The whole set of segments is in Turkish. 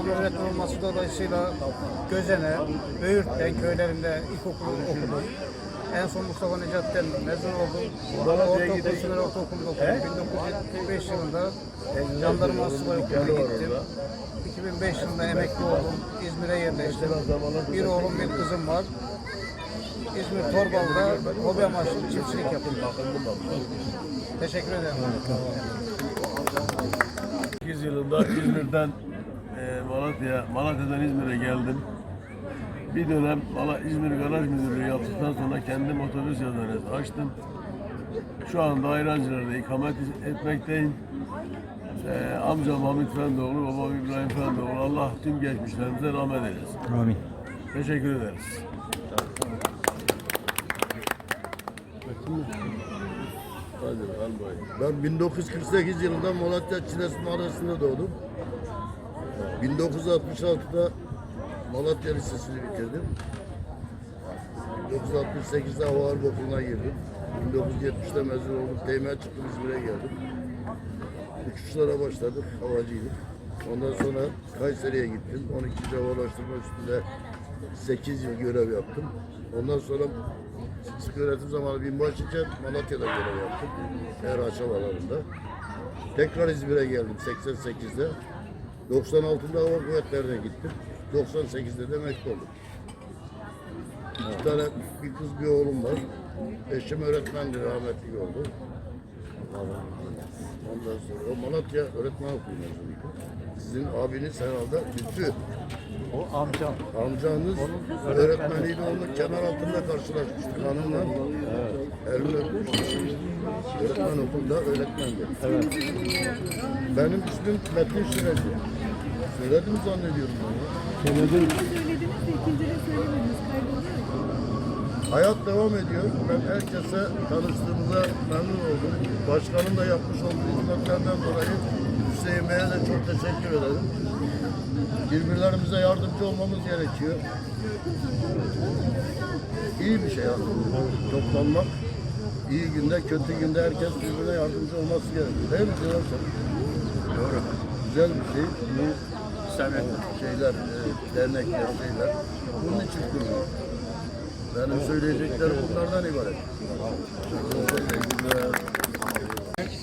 Babam öğretmen olması dolayısıyla Gözene, Böğürtlen köylerinde ilkokulu okudum. En son Mustafa Necat'ten mezun oldum. Ortaokul, sınır ortaokulda okudum. 1975 yılında Jandarma Asubay Okulu'na gittim. 2005 yılında emekli oldum. İzmir'e yerleştim. Bir oğlum bir kızım var. İzmir Torbalı'da hobi amaçlı çiftçilik yapıyorum. Teşekkür ederim. 8 yılında İzmir'den e, Malatya, Malatya'dan İzmir'e geldim. Bir dönem İzmir Garaj Müdürlüğü yaptıktan sonra kendim otobüs yazarı açtım. Şu anda Ayrancılar'da ikamet etmekteyim. E, amcam Hamit Fendoğlu, babam İbrahim Fendoğlu. Allah tüm geçmişlerimize rahmet eylesin. Amin. Teşekkür ederiz. Hadi. Ben 1948 yılında Malatya Çiles Mahallesi'nde doğdum. 1966'da Malatya Lisesi'ni bitirdim. 1968'de Hava Harbi Okulu'na girdim. 1970'de mezun oldum. Teğmen çıktım İzmir'e geldim. Uçuşlara başladık. Havacıydık. Ondan sonra Kayseri'ye gittim. 12. Hava Ulaştırma Üstü'nde 8 yıl görev yaptım. Ondan sonra sık öğretim zamanı binbaşıyken Malatya'da görev yaptım. RH havalarında. Tekrar İzmir'e geldim 88'de. 96'da Hava Kuvvetleri'ne gittim. 98'de de emekli oldum. İki tane bir kız bir oğlum var. Eşim öğretmendi, rahmetli oldu. Ondan sonra o Malatya öğretmen okulu mezunuydu. Sizin abiniz herhalde Lütfü. O amcam. Amcanız öğretmeniyle onun kenar altında karşılaşmıştık hanımla. Elini öpmüş. Öğretmen okulda öğretmendi. Benim ismim Metin Şireci. Söyledim zannediyorum ben ya. Söylediniz de ikinci de söylemediniz. Kaydoluyor. Hayat devam ediyor. Ben herkese tanıştığımıza memnun oldum. Başkanın da yapmış olduğu hizmetlerden dolayı Hüseyin Bey'e de çok teşekkür ederim. Birbirlerimize yardımcı olmamız gerekiyor. İyi bir şey aslında. Toplanmak. İyi günde, kötü günde herkes birbirine yardımcı olması gerekiyor. Değil mi? Doğru. Güzel bir şey. Bu şeyler, e, dernekler, şeyler. Bunun için kuruluyor. Benim söyleyeceklerim bunlardan ibaret.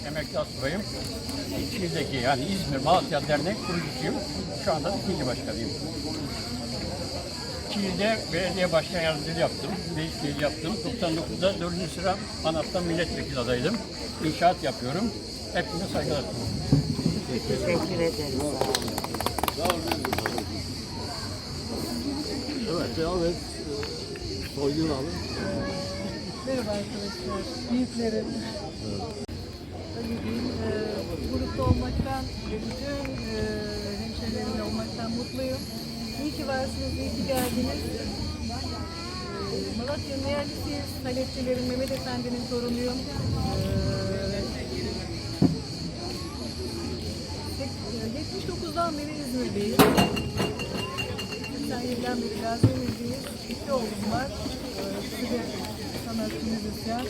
Emekli asubayım. İçimizdeki yani İzmir Malatya Dernek kurucusuyum. Şu anda ikinci başkanıyım. Kiil'de belediye başkan yardımcılığı yaptım. Meclis yaptım. 99'da 4. sıra Anap'tan milletvekili adaydım. İnşaat yapıyorum. Hepinize saygılar sunuyorum. Teşekkür ederim. Evet, devam et. Soygun alın. Merhaba arkadaşlar. Büyüklerim. Öyle diyeyim. E, grupta olmaktan bütün e, hemşehrilerimle olmaktan mutluyum. İyi ki varsınız, iyi ki geldiniz. E, Malatya'nın yerlisiyiz. Talepçilerin Mehmet Efendi'nin torunuyum. E, 79'dan beri İzmir'deyiz. 87'den beri Gaziantep'teyiz. İki oğlum var. Ee, İkisi de sanatçı müzisyen.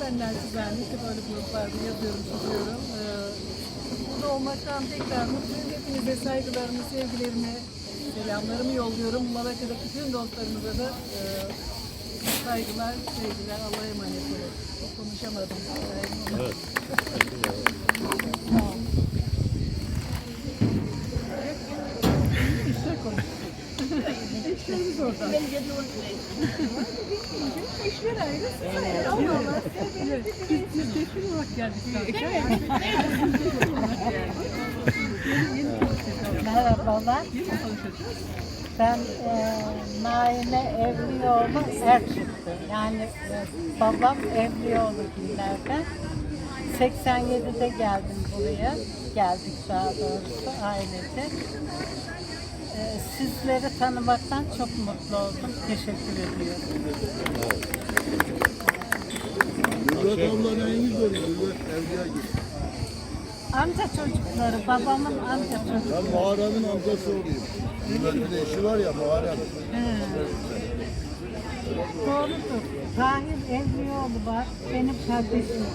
Ben naçizane işte böyle gruplarda yazıyorum, çiziyorum. Ee, Burada olmaktan tekrar mutluyum. Hepinize saygılarımı, sevgilerimi, selamlarımı yolluyorum. Malatya'daki tüm dostlarımıza da e, saygılar, sevgiler. Allah'a emanet olun. Konuşamadım. Evet. Eşlerimiz orada. Eşler ayrı, siz ayrı. Allah sevgiler. Biz teşvik olarak geldik zaten. Merhabalar. Ben e, Naime Evlioğlu Erçift'ti. Yani e, babam Evlioğlu günlerden. 87'de geldim buraya. Geldik daha doğrusu ailece. E, sizleri tanımaktan çok mutlu oldum. Teşekkür ediyorum. Mürvet abla neyiniz oluyor? Mürvet Evliya gibi. Amca çocukları, babamın amca çocukları. Ben Muharrem'in amcası olayım. Mürvet'in eşi var ya Muharrem. Doğrudur. Tahir Evlioğlu var. Benim kardeşim.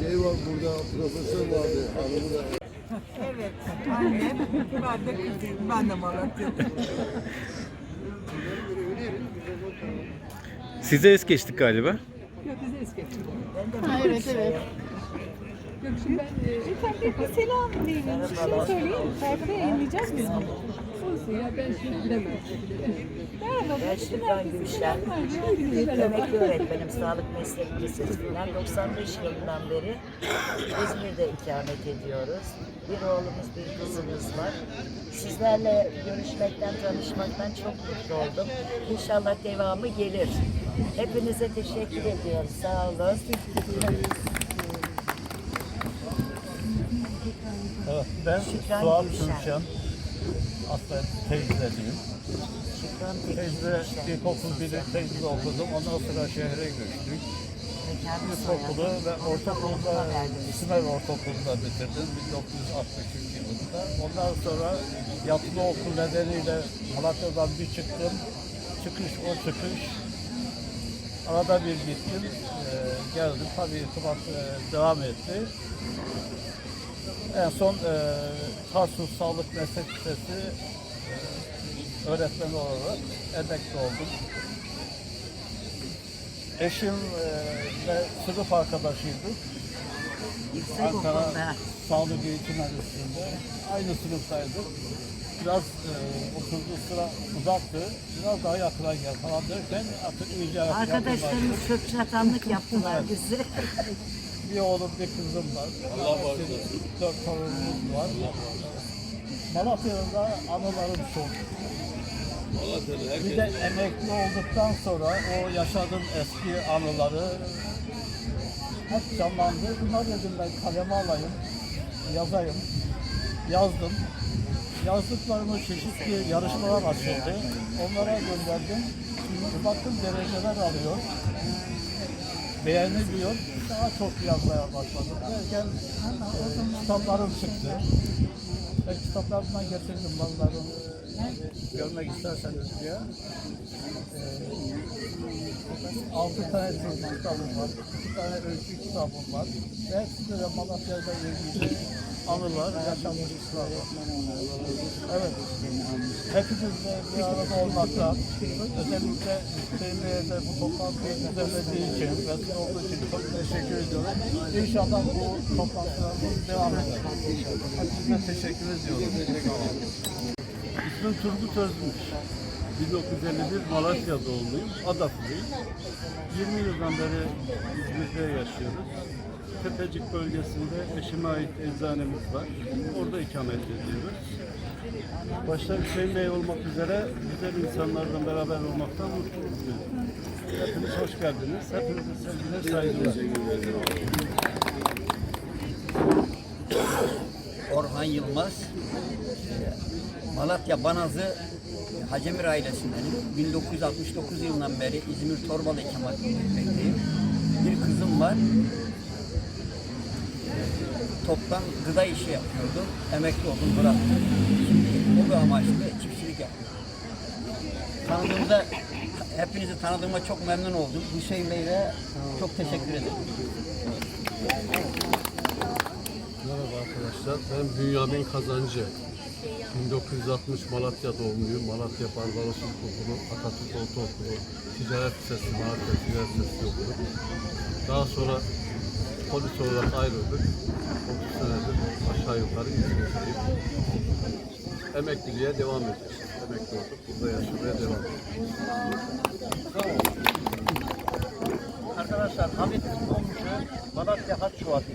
Şey var burada profesör vardı. Hanımı da Evet, annem, ben de kızıyım, ben de Malatya'yım. Size es geçtik galiba. Yok bize es geçti. Ha, evet, evet. Yok şimdi ben e, efendim bir selam deyin. Bir şey söyleyin. Sayfada yayınlayacağız biz bunu. Olsun ya ben şimdi bilemem. Merhaba. Ben Şükran Gülşen. Emekli öğretmenim, sağlık meslek lisesinden 95 yılından beri İzmir'de ikamet ediyoruz. Bir oğlumuz, bir kızımız var. Sizlerle görüşmekten, tanışmaktan çok mutlu oldum. İnşallah devamı gelir. Hepinize teşekkür ediyorum. Sağ olun. Evet, ben Şükran Suat Gülşen. Aslında teyzeliyim. Şükran Teyze ilkokul biri teyze okudum. Ondan sonra şehre göçtük. İlkokulu soyadım. ve ortaokulda. Simer Ortaokulu'nda bitirdim 1963 yılında. Ondan sonra yatılı okul nedeniyle Malatya'dan bir çıktım. Çıkış o çıkış. Arada bir gittim. Ee, geldim. Tabii irtibat e, devam etti. En son e, Tarsus Sağlık Meslek Lisesi e, öğretmeni olarak emekli oldum. Eşim e, ve sınıf arkadaşıydık. Yüksek Ankara okulda. Sağlık Eğitim Enstitüsü'nde aynı sınıftaydık. Biraz e, oturduğu sıra uzaktı. Biraz daha yakına gel falan derken artık iyice. Arkadaşlarımız çöp çatanlık yaptılar bizi. Bir oğlum bir kızım var. Allah Dört torunumuz var. Malatya'da anılarım çok. Bir de emekli olduktan sonra o yaşadığım eski anıları hep canlandı. Bunlar dedim ben kaleme alayım, yazayım. Yazdım. Yazdıklarımı çeşitli yarışmalar açıldı. Onlara gönderdim. Şimdi baktım dereceler alıyor beğeniliyor. Daha çok yazmaya başladım. Derken e, kitaplarım çıktı. Ben kitaplarımdan getirdim bazılarını e, görmek isterseniz diye. E, altı tane çocuk kitabım var. iki tane öykü kitabım var. Ve hepsinde de Malatya'da ilgili anılar, yaşanmışlıklar var. Evet. Hepimizle bir arada olmakta, özellikle de bu toplantıyı düzenlediği için, vesile olduğu için çok teşekkür ediyorum. İnşallah bu toplantılarımız devam eder. Hepinize teşekkür ediyorum. İsmim Turgut Özmüş. 1951 Malatya doğumluyum. Adaflıyım. 20 yıldan beri İzmir'de yaşıyoruz. Tepecik bölgesinde eşime ait eczanemiz var. Orada ikamet ediyoruz. Başta Hüseyin Bey olmak üzere güzel insanlarla beraber olmaktan mutluyuz. Hepiniz hoş geldiniz. Hepinize sevgiler, saygılar. Orhan Yılmaz. Malatya Banazı Hacemir ailesindenim. 1969 yılından beri İzmir Torbalı ikamet etmekteyim. Bir kızım var. Toptan gıda işi yapıyordum. Emekli oldum, bıraktım. Şimdi bu amaçlı çiftçilik yapıyorum. Tanıdığımda, hepinizi tanıdığıma çok memnun oldum. Hüseyin Bey'e çok teşekkür ederim. Merhaba arkadaşlar. Ben Bünyamin Kazancı. 1960 Malatya doğumluyum. Malatya Barbaros İlkokulu, Atatürk Ortaokulu, Ticaret Lisesi, Malatya Ticaret Lisesi okudum. Daha sonra polis olarak ayrıldık. 30 senedir aşağı yukarı İzmir'deyim. Emekliliğe devam ediyoruz. Emekli olduk. Burada yaşamaya devam ediyoruz. Arkadaşlar Hamit Komşu, Malatya Haç Şuvatı,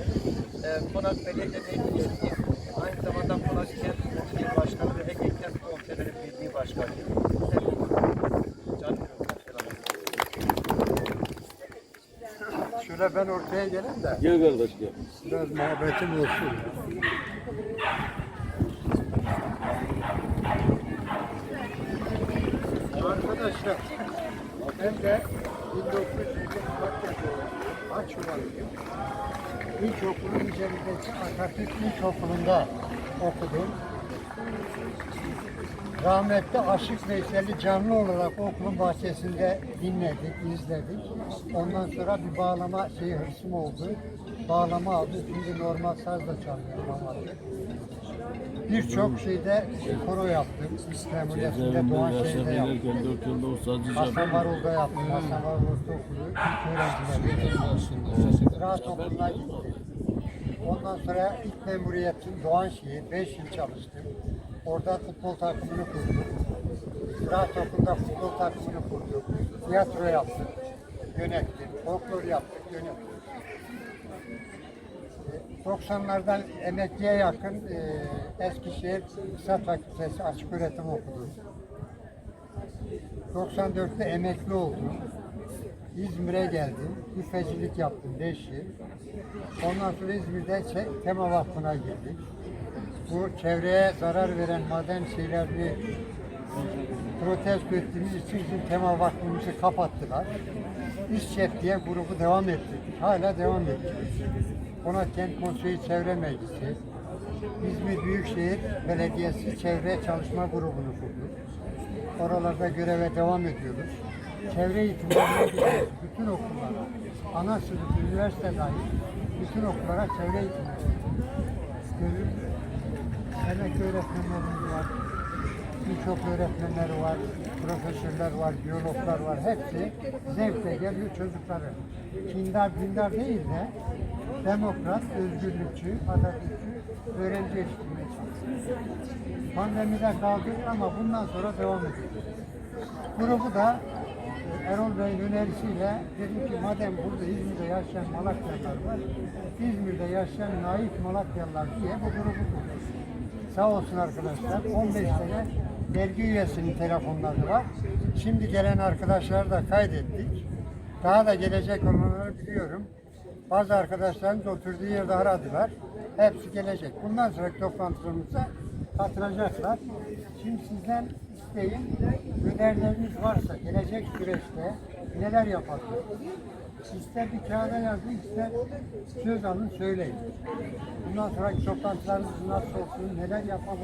e, Konak Belediye Meclisi, aynı zamanda Konak Kent Konseyi Başkanı ve Ege Kent Konseyi'nin Şöyle ben ortaya geleyim de Gel kardeş gel. biraz muhabbetim olsun. Arkadaşlar ben de 1984 Aç Şubat'ıyım. İlkokulun üzerindeki Atatürk İlkokulu'nda okudum. Rahmetli Aşık Veysel'i canlı olarak okulun bahçesinde dinledik, izledik. Ondan sonra bir bağlama şeyi hırsım oldu. Bağlama aldı. Şimdi normal sazla çalıyor normalde. Birçok şeyde koro yaptım. Memuriyetinde Doğanşehir'de yaptım. dört yılda o sazcı Hasan Varol'da yaptım. Hasan Varol Ortaokulu. İlk öğrencileri. Rahat okuluna gittim. Ondan sonra ilk memuriyetim Doğanşehir. 5 yıl çalıştım. Orada futbol takımını kurduk. Rahat okulda futbol takımını kurduk. Tiyatro yaptık. Yönettim. Folklor yaptık. Yönettim. 90'lardan emekliye yakın e, Eskişehir İktisat Fakültesi Açık Öğretim Okulu. 94'te emekli oldum. İzmir'e geldim. Büfecilik yaptım 5 yıl. Ondan sonra İzmir'de Tema Vakfı'na girdik. Bu çevreye zarar veren maden şeylerini protesto ettiğimiz için bizim Tema Vakfımızı kapattılar. İşçef diye grubu devam ettirdik. Hala devam ediyoruz. Ona Kent Konseyi Çevre Meclisi, İzmir Büyükşehir Belediyesi Çevre Çalışma Grubunu kurduk. Oralarda göreve devam ediyoruz. Çevre eğitimlerine. Bütün okullara, ana sınıf, üniversite dahil bütün okullara çevre eğitimi görüyoruz. Emek öğretmenlerimiz var. Birçok öğretmenleri var, profesörler var, biyologlar var. Hepsi zevkle geliyor çocukları. Kindar dindar değil de demokrat, özgürlükçü, Atatürkçü öğrenci çalışıyor. Pandemide kaldık ama bundan sonra devam edeceğiz. Grubu da Erol Bey'in önerisiyle dedim ki madem burada İzmir'de yaşayan Malatyalılar var, İzmir'de yaşayan naif Malatyalılar diye bu grubu kurduk. Sağ olsun arkadaşlar. 15 tane dergi üyesinin telefonları var. Şimdi gelen arkadaşları da kaydettik. Daha da gelecek olanları biliyorum. Bazı arkadaşlarımız oturduğu yerde aradılar. Hepsi gelecek. Bundan sonraki toplantılarımıza katılacaklar. Şimdi sizden isteyin, önerileriniz varsa gelecek süreçte neler yapabiliriz? İster bir kağıda yazın, ister söz alın, söyleyin. Bundan sonraki toplantılarımız nasıl olsun, neler yapalım?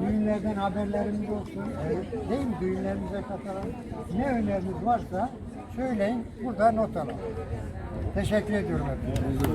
Düğünlerden haberlerimiz olsun, evet, değil mi? Düğünlerimize katılalım. Ne öneriniz varsa söyleyin, burada not alalım. Teşekkür ediyorum hepinize.